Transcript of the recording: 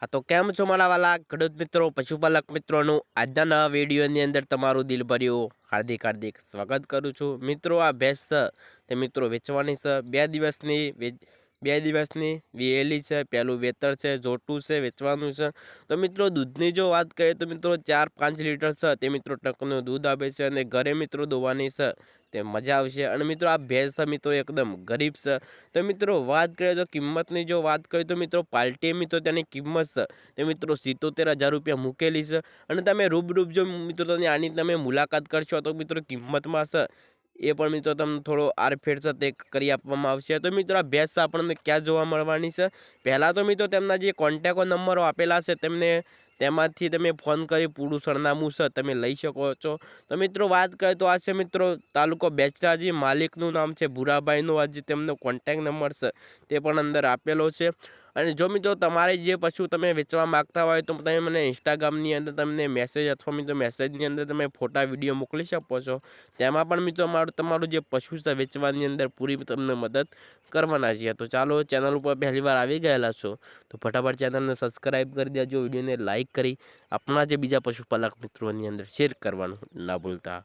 હા, તો કેમ છો મારા વાલા? ખેડૂત મિત્રો, પશુપાલક મિત્રોનું, આજના નવા વિડીયોની અંદર તમારું દિલભર્યું હાર્દિક હાર્દિક સ્વાગત કરું છું. મિત્રો, આ ભેંસ છે તે મિત્રો વેચવાની છે. બે દિવસની બે દિવસની વિયેલી છે પહેલું વેતર છે, જોટું છે, વેચવાનું છે. તો મિત્રો દૂધની જો વાત કરીએ તો મિત્રો ચાર પાંચ લીટર છે. તે મિત્રો ટકનું દૂધ આપે છે અને ઘરે મિત્રો દોવાની છે. તે મજા આવશે. અને મિત્રો આ ભેંસ છે મિત્રો એકદમ ગરીબ છે. તો મિત્રો વાત કરીએ તો કિંમતની જો વાત કરીએ તો મિત્રો પાર્ટી મિત્રો તેની કિંમત છે. તે મિત્રો સિત્તોતેર હજાર રૂપિયા મૂકેલી છે. અને તમે રૂબરૂપ જો મિત્રો તમે આની તમે મુલાકાત કરશો તો મિત્રો કિંમતમાં છે એ પણ મિત્રો તમને થોડો આરફેર છે તે કરી આપવામાં આવશે. તો મિત્રો આ ભેંસ આપણને ક્યાં જોવા મળવાની છે? પહેલાં તો મિત્રો તેમના જે કોન્ટેકો નંબરો આપેલા છે તેમને તેમાંથી તમે ફોન કરી પૂરું સરનામું છે તમે લઈ શકો છો. તો મિત્રો વાત કરીએ તો આ છે મિત્રો તાલુકો બેચરાજી, માલિકનું નામ છે ભૂરાભાઈનો. આજે તેમનો કોન્ટેક નંબર છે તે પણ અંદર આપેલો છે. અને જો મિત્રો તમારે જે પશુ તમે વેચવા માગતા હોય તો તમે મને ઇન્સ્ટાગ્રામની અંદર તમને મેસેજ અથવા મિત્રો મેસેજની અંદર તમે ફોટા વીડિયો મોકલી શકો છો. તેમાં પણ મિત્રો મારું તમારું જે પશુ છે વેચવાની અંદર પૂરી તમને મદદ કરવાના છીએ. તો ચાલો ચેનલ ઉપર પહેલી વાર આવી ગયેલા છો, તો ફટાફટ ચેનલને સબસ્ક્રાઈબ કરી દેજો, વિડીયોને લાઇક કરી આપણા જે બીજા પશુપાલક મિત્રોની અંદર શેર કરવાનું ના ભૂલતા.